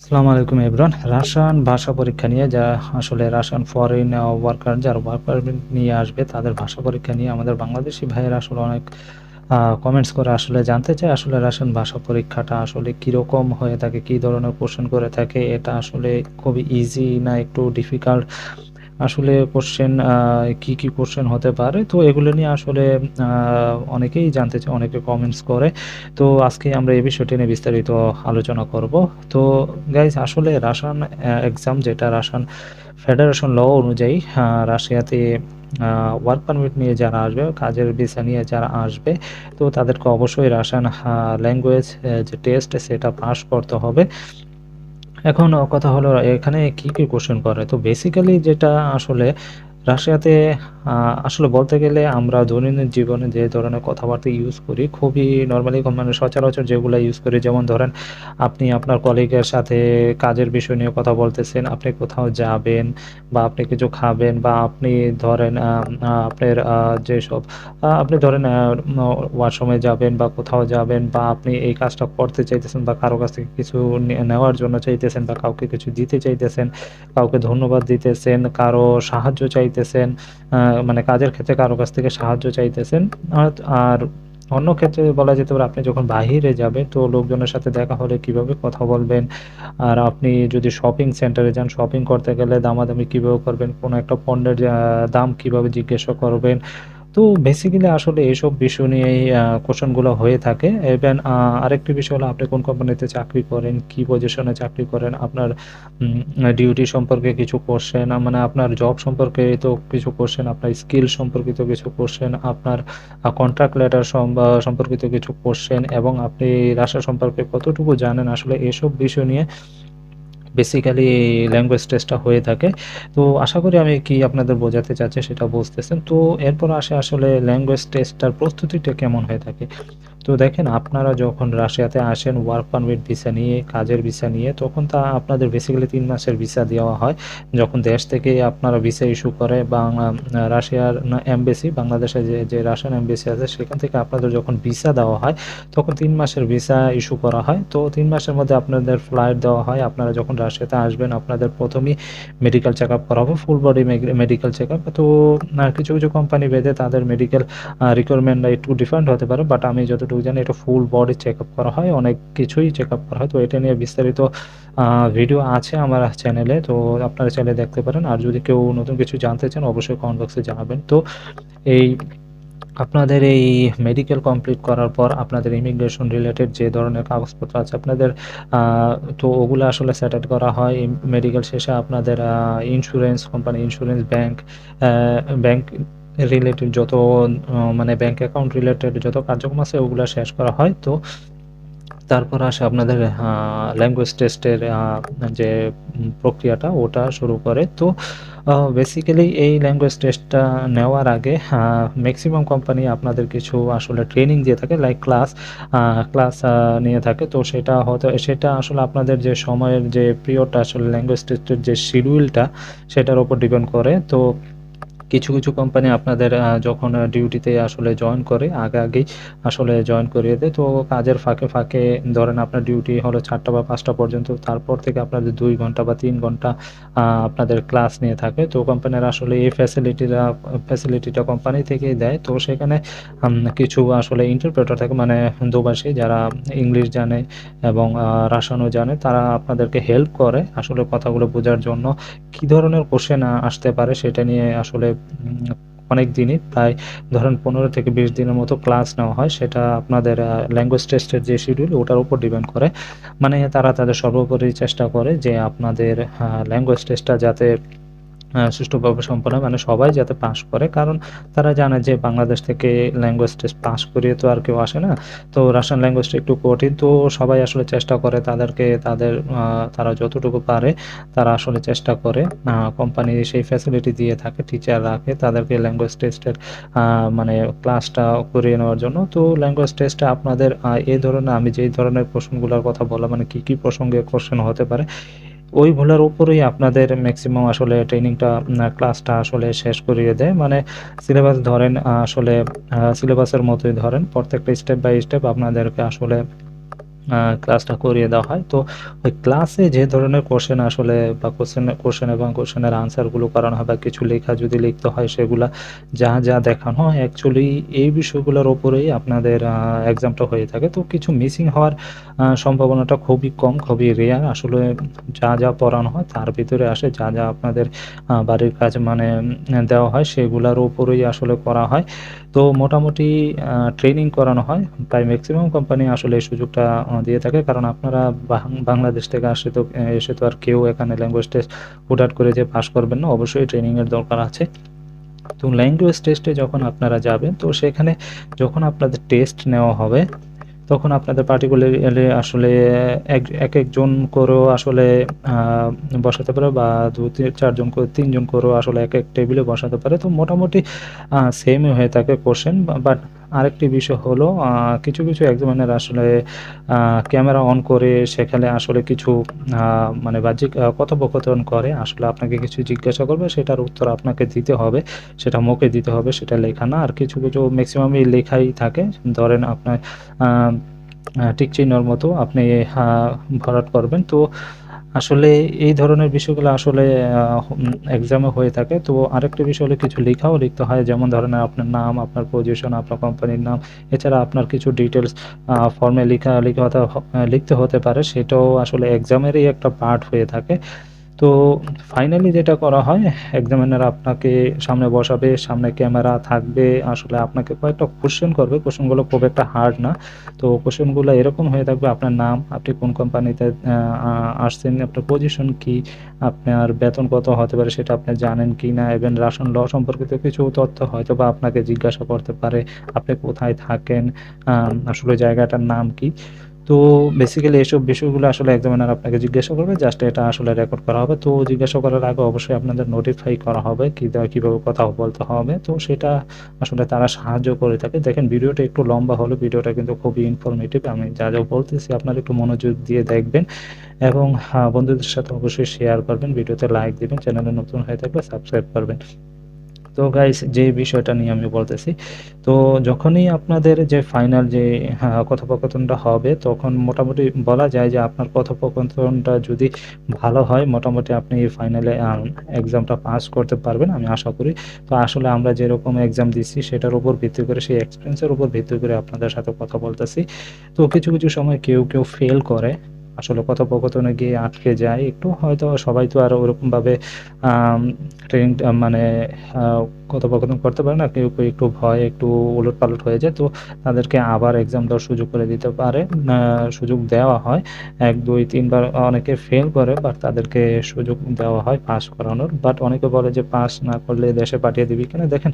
আসসালামু আলাইকুম এভরান রাসায়ন ভাষা পরীক্ষা নিয়ে যা আসলে রাসায়ন ফরেন ওয়ার্কার যারা ওয়ার্ক পারমিট নিয়ে আসবে, তাদের ভাষা পরীক্ষা নিয়ে আমাদের বাংলাদেশি ভাইয়েরা আসলে অনেক কমেন্টস করে আসলে জানতে চাই আসলে রাসায়ন ভাষা পরীক্ষাটা আসলে কীরকম হয়ে থাকে, কী ধরনের কোশ্চেন করে থাকে, এটা আসলে খুবই ইজি না, একটু ডিফিকাল্ট আসলে কোশ্চেন কি কি কোশ্চেন হতে পারে? তো এগুলো নিয়ে আসলে অনেকেই জানতে চায়, অনেকে কমেন্টস করে। তো আজকে আমরা এই বিষয়টি নিয়ে বিস্তারিত আলোচনা করব। তো গাইজ আসলে রাসায়ন এক্সাম যেটা রাসায়ন ফেডারেশন ল অনুযায়ী রাশিয়াতে ওয়ার্ক পারমিট নিয়ে যারা আসবে, কাজের ভিসা নিয়ে যারা আসবে, তো তাদেরকে অবশ্যই রাসায়ন ল্যাঙ্গুয়েজ যে টেস্ট সেটা পাস করতে হবে। এখন কথা হলো এখানে কি, কি কোশ্চেন করে? তো বেসিক্যালি যেটা আসলে রাশিয়াতে আসলে বলতে গেলে আমরা দৈনন্দিন জীবনে যে ধরনের কথাবার্তা ইউজ করি খুবই নর্মালি মানে সচরাচর যেগুলো ইউজ করি যেমন ধরেন আপনি আপনার কলিগের সাথে কাজের বিষয় নিয়ে কথা বলতেছেন, আপনি কোথাও যাবেন বা আপনি কিছু খাবেন বা আপনি ধরেন আপনার যেসব আপনি ধরেন ওয়াশরুমে যাবেন বা কোথাও যাবেন বা আপনি এই কাজটা করতে চাইতেছেন বা কারও কাছ থেকে কিছু নেওয়ার জন্য চাইতেছেন বা কাউকে কিছু দিতে চাইতেছেন, কাউকে ধন্যবাদ দিতেছেন, কারও সাহায্য চাইতেছেন মানে কাজের ক্ষেত্রে কারও কাছ থেকে সাহায্য চাইতেছেন। আর অন্য ক্ষেত্রে বলা যেতে পারে আপনি যখন বাহিরে যাবে তো লোকজনের সাথে দেখা হলে কীভাবে কথা বলবেন? আর আপনি যদি শপিং সেন্টারে যান শপিং করতে গেলে দামাদামি কীভাবে করবেন? কোনো একটা পণ্যের দাম কীভাবে জিজ্ঞাসা করবেন? তো বেসিক্যালি আসলে এসব বিষয় নিয়েই কোশ্চেনগুলো হয়ে থাকে। ইভেন আরেকটি বিষয় হলো আপনি কোন কোম্পানিতে চাকরি করেন, কি পজিশনে চাকরি করেন, আপনার ডিউটি সম্পর্কে কিছু কোশ্চেন মানে আপনার জব সম্পর্কে তো কিছু কোশ্চেন, আপনার স্কিল সম্পর্কিত কিছু কোশ্চেন, আপনার কন্ট্রাক্ট লেটার সম্পর্কিত কিছু কোশ্চেন এবং আপনি রাশা সম্পর্কে কতটুকু জানেন আসলে এসব বিষয় নিয়ে বেসিক্যালি ল্যাঙ্গুয়েজ টেস্টটা হয়ে থাকে। তো আশা করি আমি কি আপনাদের বোঝাতে চাচ্ছি সেটা বুঝতেছেন। তো এরপর আসে আসলে ল্যাঙ্গুয়েজ টেস্টটার প্রস্তুতিটা কেমন হয়ে থাকে। তো দেখেন আপনারা যখন রাশিয়াতে আসেন ওয়ার্ক পারমিট ভিসা নিয়ে, কাজের ভিসা নিয়ে তখন তা আপনাদের বেসিক্যালি তিন মাসের ভিসা দেওয়া হয়। যখন দেশ থেকে আপনারা ভিসা ইস্যু করে বা রাশিয়ার এমবেসি বাংলাদেশে যে, যে রাশিয়ান এমবেসি আছে সেখান থেকে আপনাদের যখন ভিসা দেওয়া হয় তখন তিন মাসের ভিসা ইস্যু করা হয়। তো তিন মাসের মধ্যে আপনাদের ফ্লাইট দেওয়া হয়। আপনারা যখন রাশিয়াতে আসবেন আপনাদের প্রথমেই মেডিকেল চেক আপ করা হবে full body medical check up তো কিছু কিছু কোম্পানি বেঁধে তাদের মেডিকেল রিকোয়ারমেন্ট একটু ডিফারেন্ট হতে পারে বাট আমি যতটুকু জানি এটা ফুল বডি চেক আপ করা হয়, অনেক কিছুই চেক আপ করা হয়। তো এটা নিয়ে বিস্তারিত ভিডিও আছে আমার চ্যানেলে তো আপনারা চ্যানেলে দেখতে পারেন। আর যদি কেউ নতুন কিছু জানতে চান, অবশ্যই কমেন্ট বক্সে জানাবেন। তো এই আপনাদের এই মেডিকেল কমপ্লিট করার পর আপনাদের ইমিগ্রেশন রিলেটেড যে ধরনের কাগজপত্র আছে আপনাদের তো ওগুলো আসলে সেটেল করা হয়। মেডিকেল শেষে আপনাদের insurance company insurance bank bank related যত মানে ব্যাংক অ্যাকাউন্ট রিলেটেড যত কার্যক্রম আছে, ওগুলো শেষ করা হয়। তো তারপর আসে আপনাদের ল্যাঙ্গুয়েজ টেস্টের যে প্রক্রিয়াটা, ওটা শুরু করে। তো বেসিক্যালি এই ল্যাঙ্গুয়েজ টেস্টটা নেওয়ার আগে ম্যাক্সিমাম কোম্পানি আপনাদের কিছু আসলে ট্রেনিং দিয়ে থাকে লাইক ক্লাস ক্লাস নিয়ে থাকে। তো সেটা হয়তো, সেটা আসলে আপনাদের যে সময়ের যে পিরিয়ডটা আসলে ল্যাঙ্গুয়েজ টেস্টের যে শিডিউলটা সেটার উপর ডিপেন্ড করে। তো কিছু, কিছু কোম্পানি আপনাদের যখন ডিউটিতে আসলে জয়েন করে আগে, আগেই আসলে জয়েন করিয়ে দেয়। তো কাজের ফাঁকে, ফাঁকে ধরেন আপনার ডিউটি হলো চারটা বা পাঁচটা পর্যন্ত। তারপর থেকে আপনাদের দুই ঘণ্টা বা তিন ঘণ্টা আপনাদের ক্লাস নিয়ে থাকে। তো কোম্পানির আসলে এই ফ্যাসিলিটিটা ফ্যাসিলিটিটা কোম্পানি থেকেই দেয়। তো সেখানে কিছু আসলে ইন্টারপ্রেটার থাকে মানে দুভাষী যারা ইংলিশ জানে এবং রাসায়নও জানে তারা আপনাদেরকে হেল্প করে আসলে কথাগুলো বোঝার জন্য। কি ধরনের কোশ্চেন আসতে পারে সেটা নিয়ে আসলে অনেক দিনই। তাই ধরেন পনেরো থেকে বিশ দিনের মতো ক্লাস নেওয়া হয়। সেটা আপনাদের ল্যাঙ্গুয়েজ টেস্টের যে শিডিউল ওটার উপর ডিপেন্ড করে। মানে তারা তাদের সর্বোপরি চেষ্টা করে যে আপনাদের ল্যাঙ্গুয়েজ টেস্টটা যাতে সুষ্ঠুভাবে সম্পন্ন মানে সবাই যাতে পাস করে, কারণ তারা জানে যে বাংলাদেশ থেকে ল্যাঙ্গুয়েজ টেস্ট পাস করিয়ে তো আর কেউ আসে না। তো রাশিয়ান ল্যাঙ্গুয়েজটা একটু কঠিন। তো সবাই আসলে চেষ্টা করে তাদেরকে, তাদের তারা যতটুকু পারে, তারা আসলে চেষ্টা করে। কোম্পানি সেই ফ্যাসিলিটি দিয়ে থাকে টিচার রাখে তাদেরকে ল্যাঙ্গুয়েজ টেস্টের মানে ক্লাসটা করিয়ে নেওয়ার জন্য। তো ল্যাঙ্গুয়েজ টেস্টে আপনাদের এই ধরনের, আমি যেই ধরনের প্রশ্নগুলোর কথা বললাম মানে কী কী প্রসঙ্গে কোশ্চেন হতে পারে ওইগুলোর উপরেই আপনাদের ম্যাক্সিমাম আসলে ট্রেনিংটা ক্লাসটা আসলে শেষ করিয়ে দেয়। মানে সিলেবাস ধরেন আসলে সিলেবাসের মতোই ধরেন। প্রত্যেকটা স্টেপ বাই স্টেপ আপনাদেরকে আসলে ক্লাসটা করিয়ে দেওয়া হয়। তো ওই ক্লাসে যে ধরনের কোশ্চেন আসলে বা কোশ্চেন কোশ্চেন এবং কোশ্চেনের আনসারগুলো করানো হয় বা কিছু লেখা যদি লিখতে হয় সেগুলা যা যা দেখানো হয় অ্যাকচুয়ালি এই বিষয়গুলোর ওপরেই আপনাদের এক্সামটা হয়ে থাকে। তো কিছু মিসিং হওয়ার সম্ভাবনাটা খুবই কম, খুবই রেয়ার আসলে যা যা পড়ানো হয় তার ভিতরে আসে যা যা আপনাদের বাড়ির কাজ মানে দেওয়া হয় সেগুলোর ওপরেই আসলে করা হয়। তো মোটামুটি ট্রেনিং করানো হয়। প্রায় ম্যাক্সিমাম কোম্পানি আসলে এই সুযোগটা আহ, দিয়ে থাকে কারণ আপনারা বাংলাদেশ থেকে আসে তো এসে তো আর কেউ এখানে ল্যাঙ্গুয়েজ টেস্ট হুটহাট করে যে পাস করবেন না অবশ্যই ট্রেনিংয়ের দরকার আছে। তো ল্যাঙ্গুয়েজ টেস্টে যখন আপনারা যাবেন তো সেখানে যখন আপনাদের টেস্ট নেওয়া হবে তখন আপনাদের পার্টিকুলারলি আসলে এক এক একজন করেও আসলে বসাতে পারে বা দু চারজন করে তিনজন করেও আসলে এক এক টেবিলে বসাতে পারে। তো মোটামুটি সেমই হয়ে থাকে কোশ্চেন বাট আরেকটি বিষয় হলো কিছু কিছু এক্সামিনার আসলে ক্যামেরা অন করে সেখানে আসলে কিছু মানে বাহ্যিক কথোপকথন করে, আসলে আপনাকে কিছু জিজ্ঞাসা করবে, সেটার উত্তর আপনাকে দিতে হবে, সেটা মুখে দিতে হবে, সেটা লেখা না। আর কিছু কিছু ম্যাক্সিমামই লেখাই থাকে, ধরেন আপনার টিক চিহ্নর মতো আপনি ভরাট করবেন। তো আসলে এই ধরনের বিষয়গুলো আসলে এক্সামে হয়ে থাকে। তো আরেকটা বিষয় হলে কিছু লেখাও লিখতে হয়। যেমন ধরনের আপনার নাম, আপনার পজিশন আপনার কোম্পানির নাম, এছাড়া আপনার কিছু ডিটেলস ফর্মে লিখা, লিখে হতে, লিখতে হতে পারে। সেটাও আসলে এক্সামেরই একটা পার্ট হয়ে থাকে। তো ফাইনালি যেটা করা হয় এক্সামিনার আপনাকে সামনে বসাবে, সামনে ক্যামেরা থাকবে, আসলে আপনাকে কয়েকটা কোশ্চেন করবে। কোশ্চেনগুলো খুব একটা হার্ড না। তো কোশ্চেনগুলো এরকম হয়ে থাকবে, আপনার নাম, আপনি কোন কোম্পানিতে আসছেন, আপনার পজিশন কি, আপনার বেতন কত হতে পারে সেটা আপনি জানেন কি না এবং রাশন ল সম্পর্কিত কিছু তথ্য হয়তো বা আপনাকে জিজ্ঞাসা করতে পারে, আপনি কোথায় থাকেন আসলে জায়গাটার নাম কি। তো বেসিক্যালি এইসব বিষয়গুলো আসলে একদম এক্সামিনার আপনাকে জিজ্ঞাসা করবে জাস্ট এটা আসলে রেকর্ড করা হবে। তো জিজ্ঞাসা করার আগে অবশ্যই আপনাদের নোটিফাই করা হবে কি কীভাবে কথা বলতে হবে। তো সেটা আসলে তারা সাহায্য করে থাকে। দেখেন, ভিডিওটা একটু লম্বা হলো, ভিডিওটা কিন্তু খুবই ইনফরমেটিভ আমি যা যা বলতেছি আপনারা একটু মনোযোগ দিয়ে দেখবেন এবং বন্ধুদের সাথে অবশ্যই শেয়ার করবেন। ভিডিওতে লাইক দিবেন চ্যানেলে নতুন হয়ে থাকলে সাবস্ক্রাইব করবেন। তো গাইস যে বিষয়টা নিয়ে আমি বলতেছি তো যখনই আপনাদের যে ফাইনাল যে হ্যাঁ, কথোপকথনটা হবে তখন মোটামুটি বলা যায় যে আপনার কথোপকথনটা যদি ভালো হয় মোটামুটি আপনি এই ফাইনালে এক্সামটা পাস করতে পারবেন আমি আশা করি। তো আসলে আমরা যেরকম এক্সাম দিচ্ছি সেটার উপর ভিত্তি করে সেই এক্সপিরিয়েন্সের উপর ভিত্তি করে আপনাদের সাথে কথা বলতেছি। তো কিছু কিছু সময় কেউ কেউ ফেল করে আসলে কথোপকথনে গিয়ে আটকে যায়। একটু হয়তো সবাই তো আর ওরকমভাবে ট্রেনিং মানে কথোপকথন করতে পারে না কেউ কেউ একটু ভয় একটু উলট পালট হয়ে যায় তো তাদেরকে আবার এক্সাম দেওয়ার সুযোগ করে দিতে পারে সুযোগ দেওয়া হয়। এক দুই তিনবার অনেকে ফেল করে বাট তাদেরকে সুযোগ দেওয়া হয় পাস করানোর। বাট অনেকে বলে যে পাস না করলে দেশে পাঠিয়ে দিবি কেন? দেখেন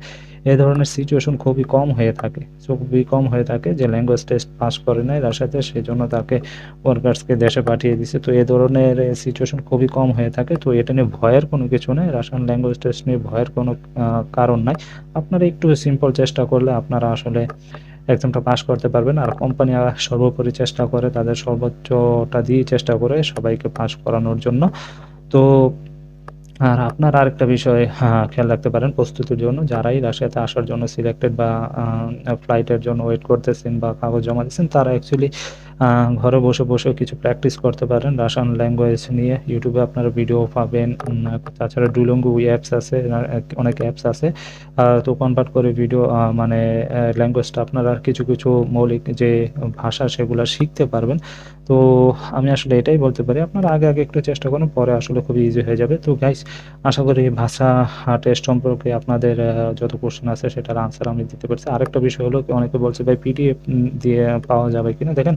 এ ধরনের সিচুয়েশন খুবই কম হয়ে থাকে। খুবই কম হয়ে থাকে যে ল্যাঙ্গুয়েজ টেস্ট পাস করে নাই রাশিয়াতে সেই জন্য তাকে ওয়ার্কার্সকে দেশে পাঠিয়ে দিছে। তো এ ধরনের সিচুয়েশন খুবই কম হয়ে থাকে। তো এটা নিয়ে ভয়ের কোনো কিছু নেই। রাশিয়ান ল্যাঙ্গুয়েজ টেস্ট নিয়ে ভয়ের কোনো আহ, কারণ নাই। আপনারা একটু সিম্পল চেষ্টা করলে আপনারা আসলে এক্সামটা পাস করতে পারবেন। আর কোম্পানি সর্বোপরি চেষ্টা করে, তাদের সর্বোচ্চটা দিয়ে চেষ্টা করে সবাইকে পাস করানোর জন্য। তো আর আপনার আরেকটা বিষয় খেয়াল রাখতে পারেন প্রস্তুতির জন্য। যারাই রাশিয়াতে আসার জন্য সিলেক্টেড বা ফ্লাইটের জন্য ওয়েট করতেছেন বা কাগজ জমা দিচ্ছেন তারা অ্যাকচুয়ালি ঘরে বসে বসে কিছু প্র্যাকটিস করতে পারেন। রাশিয়ান ল্যাঙ্গুয়েজ নিয়ে ইউটিউবে আপনারা ভিডিও পাবেন। তাছাড়া ডুলঙ্গু অ্যাপস আছে অনেক অ্যাপস আছে। তো কনভার্ট করে ভিডিও মানে ল্যাঙ্গুয়েজটা আপনারা কিছু কিছু মৌলিক যে ভাষা সেগুলো শিখতে পারবেন। তো আমি আসলে এটাই বলতে পারি। আপনারা আগে আগে একটু চেষ্টা করুন, পরে আসলে খুবই ইজি হয়ে যাবে। তো গাইস আশা করি ভাষা টেস্ট সম্পর্কে আপনাদের যত কোশ্চেন আছে সেটার আনসার আমি দিতে পারছি। আরেকটা বিষয় হলো, অনেকে বলছে, ভাই পিডিএফ দিয়ে পাওয়া যাবে কিনা? দেখেন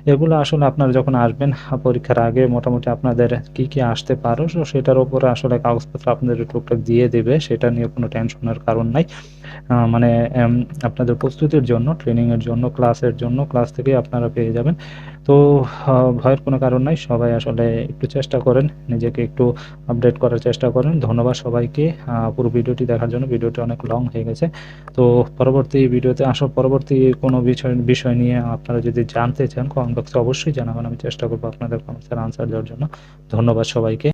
এগুলো আসলে আপনারা যখন আসবেন, পরীক্ষার আগে মোটামুটি আপনাদের কি কি আসতে পারো সেটার উপরে আসলে কাগজপত্র আপনাদের টুকটাক দিয়ে দেবে, সেটা নিয়ে কোনো টেনশনের কারণ নাই। মানে আপনাদের প্রস্তুতির জন্য ট্রেনিংয়ের জন্য ক্লাসের জন্য ক্লাস থেকে আপনারা পেয়ে যাবেন। তো ভয়ের কোনো কারণ নাই, সবাই আসলে একটু চেষ্টা করেন, নিজেকে একটু আপডেট করার চেষ্টা করেন। ধন্যবাদ সবাইকে পুরো ভিডিওটি দেখার জন্য, ভিডিওটি অনেক লং হয়ে গেছে। তো, পরবর্তী ভিডিওতে আসার পরবর্তী কোনো বিষয় বিষয় নিয়ে আপনারা যদি জানতে চান কমেন্ট বক্সে অবশ্যই জানাবেন আমি চেষ্টা করব আপনাদের কমেন্টসের আনসার দেওয়ার জন্য। ধন্যবাদ সবাইকে।